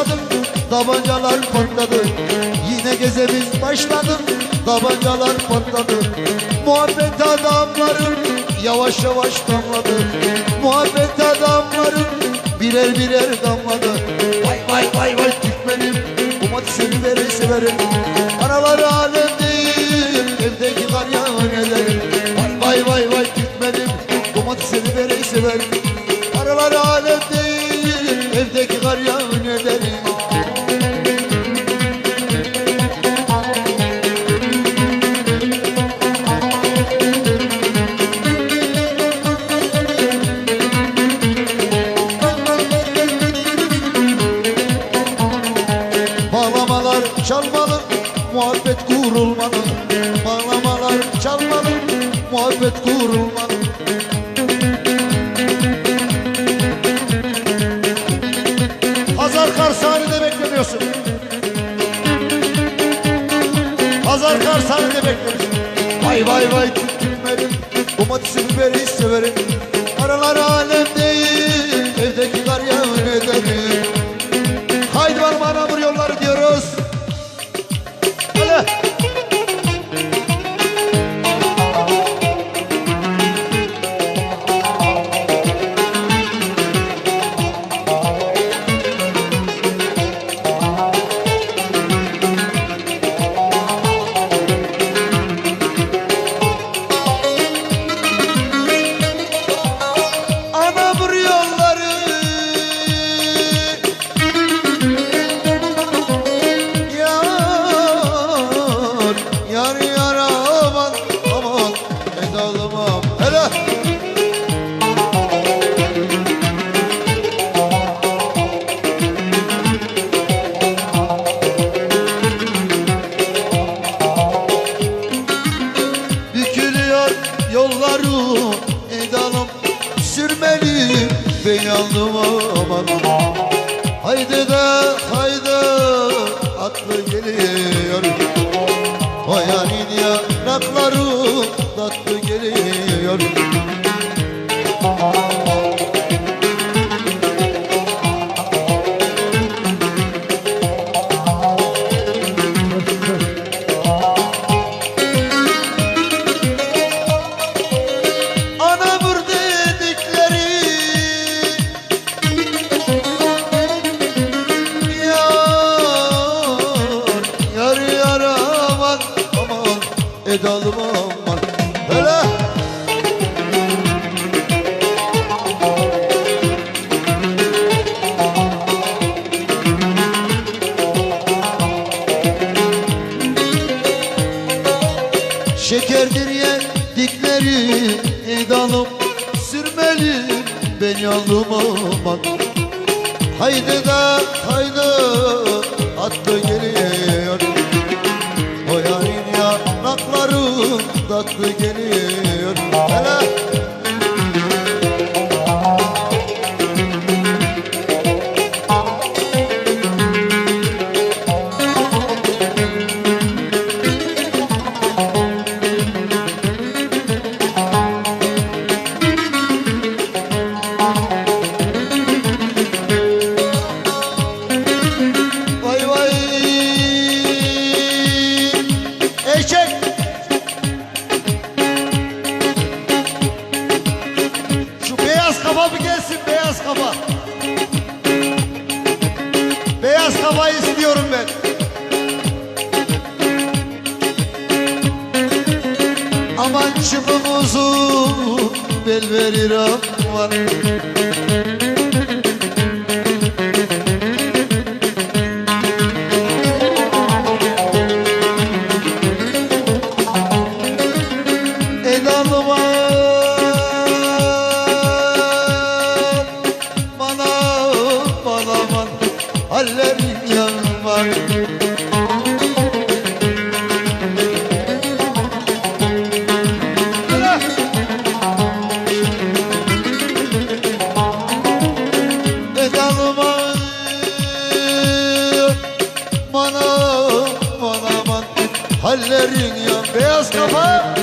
başladı Tabancalar patladı. Yine gezemiz başladı Tabancalar patladı. Muhabbet adamları Yavaş yavaş damladı. Muhabbet adamları Birer birer damladı. Vay vay vay vay Türkmenim Domatesini verir severim. Araları alem değil Evdeki kar ederim Vay vay vay vay Türkmenim Domatesini verir severim çalmalı, muhabbet kurulmalı. Bağlamalar çalmalı, muhabbet kurulmalı. Hazar kar sahnede beklemiyorsun. Hazar kar sahnede beklemiyorsun. Vay vay vay Türkmenim Domatesi biberi severim. Aralar alem değil Evdeki kar yağın ederim aman Haydi de haydi atlı geliyor. O yanin yanakları tatlı geliyor tatlı geliyor Aman çıpımızı bel verir aman Aman aman hallerin yan beyaz kafa.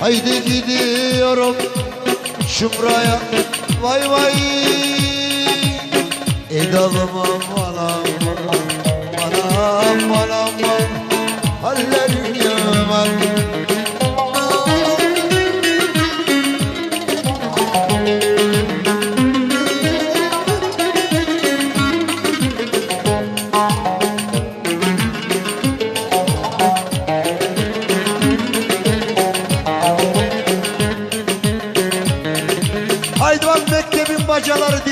Haydi gidiyorum şumraya. Vay vay. Edalım aman parçaları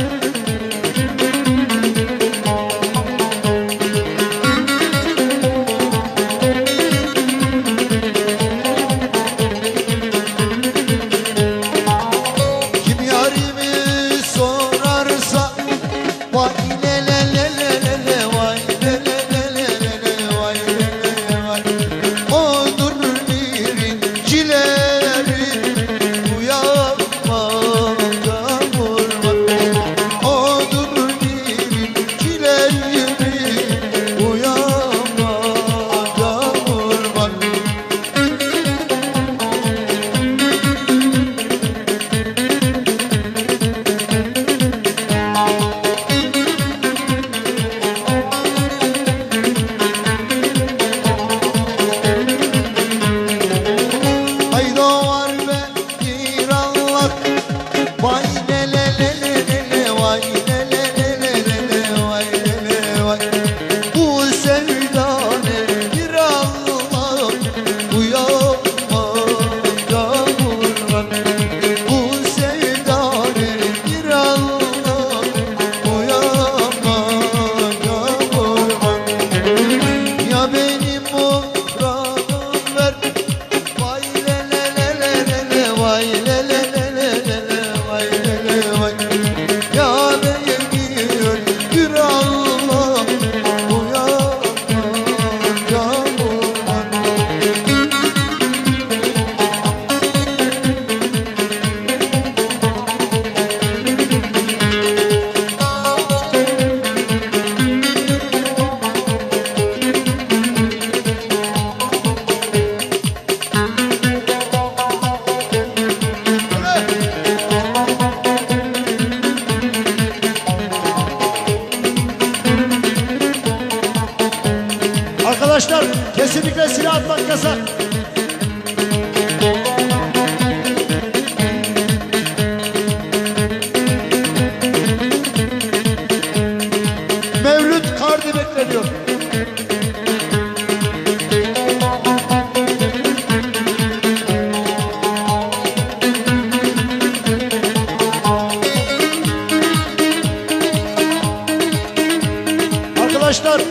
arkadaşlar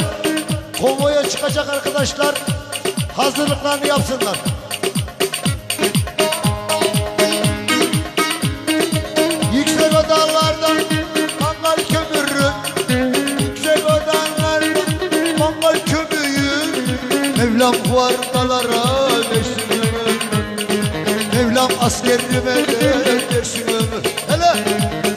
konvoya çıkacak arkadaşlar hazırlıklarını yapsınlar. Yüksek odalarda mangal kömürü, yüksek odalarda mangal kömüğü, Mevlam kuardalara versin ömür, Mevlam askerime de versin ömür. Hele!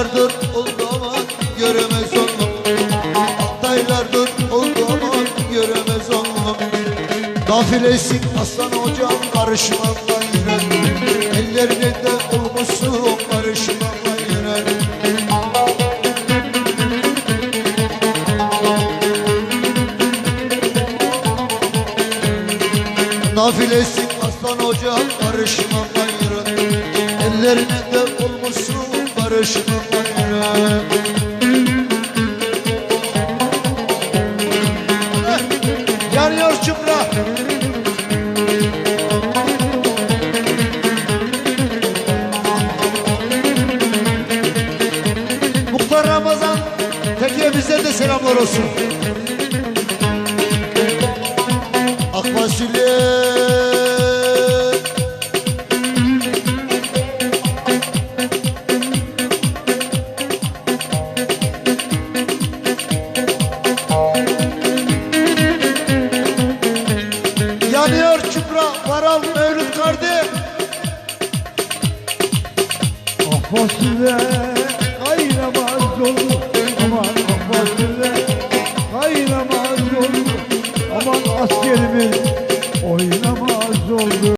Altaylardır oldu ama göremez oldum Altaylardır oldu ama göremez oldum Nafilesin aslan hocam karışmam gayrı Ellerinde olmuşsun karışmam gayrı Nafilesin aslan hocam karışmam gayrı Ellerine karışmamla yine Yanıyor çupra Ramazan Tekiye bize de selamlar olsun